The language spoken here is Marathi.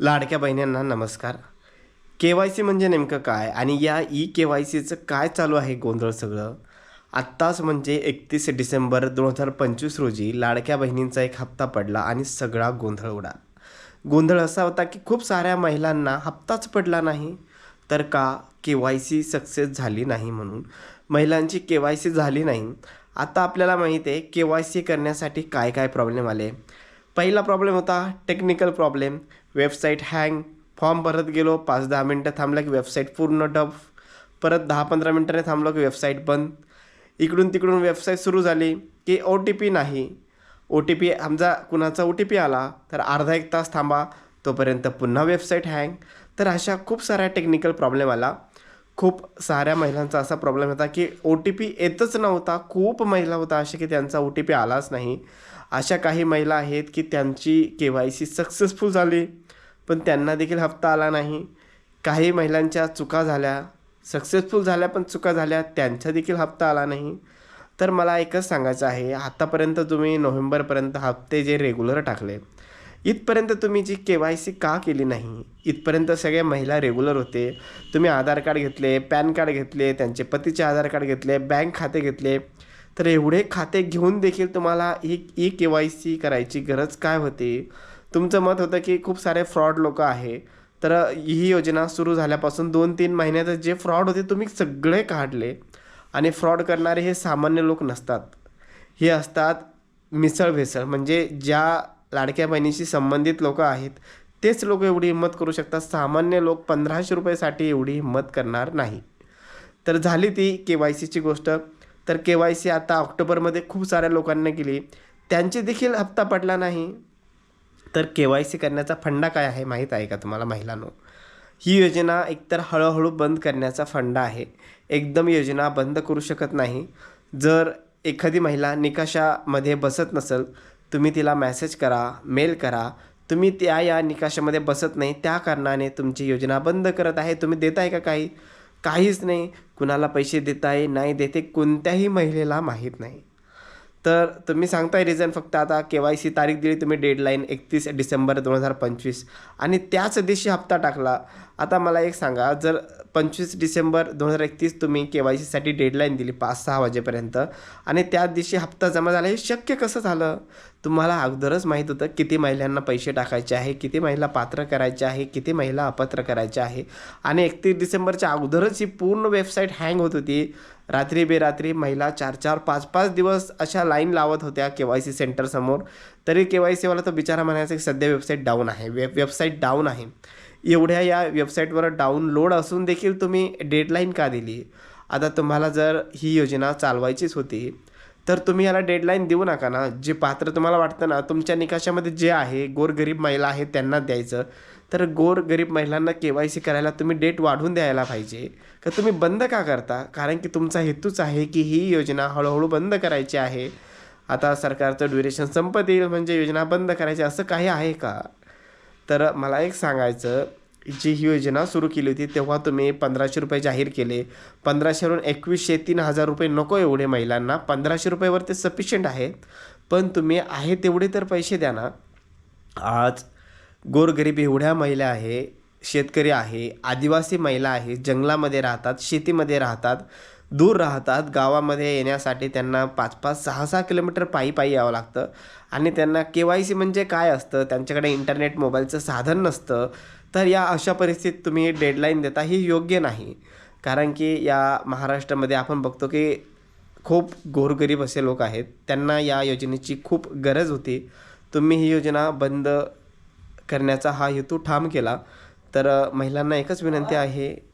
लाडक्या बहिणींना नमस्कार. के वाय सी म्हणजे नेमकं काय? आणि या ई के वाय सीचं काय चालू आहे गोंधळ सगळं? आत्ताच म्हणजे एकतीस डिसेंबर दोन हजार पंचवीस रोजी लाडक्या बहिणींचा एक हप्ता पडला आणि सगळा गोंधळ उडा. गोंधळ असा होता की खूप साऱ्या महिलांना हप्ताच पडला नाही. तर का? के वाय सी सक्सेस झाली नाही म्हणून. महिलांची के वाय सी झाली नाही. आता आपल्याला माहीत आहे के वाय सी करण्यासाठी काय काय प्रॉब्लेम आले? पहिला प्रॉब्लेम होता technical problem. Website hang. Form भरत गेलो पाच दहा मिनटं थांबलं की वेबसाईट पूर्ण डब. परत दहा पंधरा मिनटाने थांबलो की वेबसाईट बंद. इकडून तिकडून वेबसाईट सुरू झाली की ओ टी पी नाही. ओ टी पी समजा कुणाचा ओ टी पी आला तर अर्धा एक तास थांबा तोपर्यंत पुन्हा वेबसाईट हँग. तर अशा खूप साऱ्या टेक्निकल प्रॉब्लेम आला. खूप साऱ्या महिलांचा असा प्रॉब्लेम होता की ओ टी पी येतच नव्हता. खूप महिला होता असे की त्यांचा ओ टी पी आलाच नाही. अशा काही महिला आहेत की त्यांची के वाय सी सक्सेसफुल झाली पण त्यांना देखील हप्ता आला नाही. काही महिलांच्या चुका झाल्या सक्सेसफुल झाल्या पण चुका झाल्या त्यांचा देखील हप्ता आला नाही. तर मला एकच सांगायचं आहे आत्तापर्यंत तुम्ही नोव्हेंबरपर्यंत हप्ते जे रेग्युलर टाकले इथपर्यंत तुम्ही जी के वाय सी का केली नाही? इथपर्यंत सगळ्या महिला रेग्युलर होते. तुम्ही आधार कार्ड घेतले पॅन कार्ड घेतले त्यांचे पतीचे आधार कार्ड घेतले बँक खाते घेतले तर एवढे खाते घेऊन देखील तुम्हाला ही ई के वाय सी करायची गरज काय होती? तुमचं मत होतं की खूप सारे फ्रॉड लोक आहे. तर ही योजना सुरू झाल्यापासून दोन तीन महिन्यात जे फ्रॉड होते तुम्ही सगळे काढले. आणि फ्रॉड करणारे हे सामान्य लोक नसतात. हे असतात मिसळ भेसळ. म्हणजे ज्या लाडक्या बहिणीशी संबंधित लोक आहेत तेच लोक एवढी हिंमत करू शकतात. सामान्य लोक पंधराशे रुपयासाठी एवढी हिंमत करणार नाही. तर झाली ती के वाय सीची गोष्ट. तर के वाय सी आता ऑक्टोबरमध्ये खूप साऱ्या लोकांना केली. त्यांचे देखील हप्ता पडला नाही. तर के वाय सी करण्याचा फंडा काय आहे माहीत आहे का तुम्हाला महिलांनो? ही योजना एकतर हळूहळू बंद करण्याचा फंडा आहे. एकदम योजना बंद करू शकत नाही. जर एखादी महिला निकषामध्ये बसत नसेल तुम्ही तिला मॅसेज करा मेल करा. तुम्ही त्या या निकषामध्ये बसत नाही त्या कारणाने तुमची योजना बंद करत आहे. तुम्ही देत आहे का काही? काहीच नाही. कुणाला पैसे देताय नाही देते कोणत्याही महिलेला माहीत नाही. तर तुम्ही सांगताय रिझन फक्त आता के वाय सी तारीख दिली तुम्ही डेडलाईन एकतीस डिसेंबर दोन हजार पंचवीस. आणि त्याच दिवशी हप्ता टाकला. आता मला एक सांगा जर पंचवीस डिसेंबर दोन हजार एकतीस तुम्ही के वाय सीसाठी डेडलाईन दिली पाच सहा वाजेपर्यंत आणि त्या दिवशी हप्ता जमा झाला हे शक्य कसं झालं? तुम्हाला अगोदरच माहीत होतं किती महिलांना पैसे टाकायचे आहे किती महिला पात्र करायचे आहे किती महिला अपात्र करायचे आहे आणि एकतीस डिसेंबरच्या अगोदरच ही पूर्ण वेबसाईट हँग होत होती. रात्री बेरात्री महिला चार चार पाच पाच दिवस अशा लाईन लावत होत्या के वाय सी सेंटरसमोर. तरी के वाय सीवाला तो बिचारा म्हणायचा की सध्या वेबसाईट डाऊन आहे वेब वेबसाईट डाऊन आहे. एवढ्या या वेबसाईटवर डाउनलोड असून देखील तुम्ही डेडलाईन का दिली? आता तुम्हाला जर ही योजना चालवायचीच होती तर तुम्ही याला डेडलाईन देऊ नका ना. जे पात्र तुम्हाला वाटतं ना तुमच्या निकषामध्ये जे आहे गोरगरीब महिला आहेत त्यांना द्यायचं. तर गोरगरीब महिलांना के वाय सी करायला तुम्ही डेट वाढवून द्यायला पाहिजे. का तुम्ही बंद का करता? कारण की तुमचा हेतूच आहे की ही योजना हळूहळू बंद करायची आहे. आता सरकारचं ड्युरेशन संपत येईल म्हणजे योजना बंद करायची असं काही आहे का? तर मला एक सांगायचं जी ही योजना सुरू केली होती तेव्हा तुम्ही पंधराशे रुपये जाहीर केले. पंधराशेवरून एकवीसशे तीन हजार रुपये नको एवढे महिलांना. पंधराशे रुपयेवर ते सफिशियंट आहेत. पण तुम्ही आहे तेवढे तर पैसे द्या ना. आज गोरगरीब एवढ्या महिला आहे शेतकरी आहे आदिवासी महिला आहे जंगलामध्ये राहतात शेतीमध्ये राहतात. दूर राहतात. गावामध्ये येण्यासाठी त्यांना पाच पाच सहा सहा किलोमीटर पायी पायी यावं लागतं. आणि त्यांना के वाय सी म्हणजे काय असतं? त्यांच्याकडे इंटरनेट मोबाईलचं साधन नसतं. तर या अशा परिस्थितीत तुम्ही डेडलाईन देता ही योग्य नाही. कारण की या महाराष्ट्रामध्ये आपण बघतो की खूप गोरगरीब असे लोक आहेत. त्यांना या योजनेची खूप गरज होती. तुम्ही ही योजना बंद करण्याचा हा हेतू ठाम केला. तर महिलांना एकच विनंती आहे.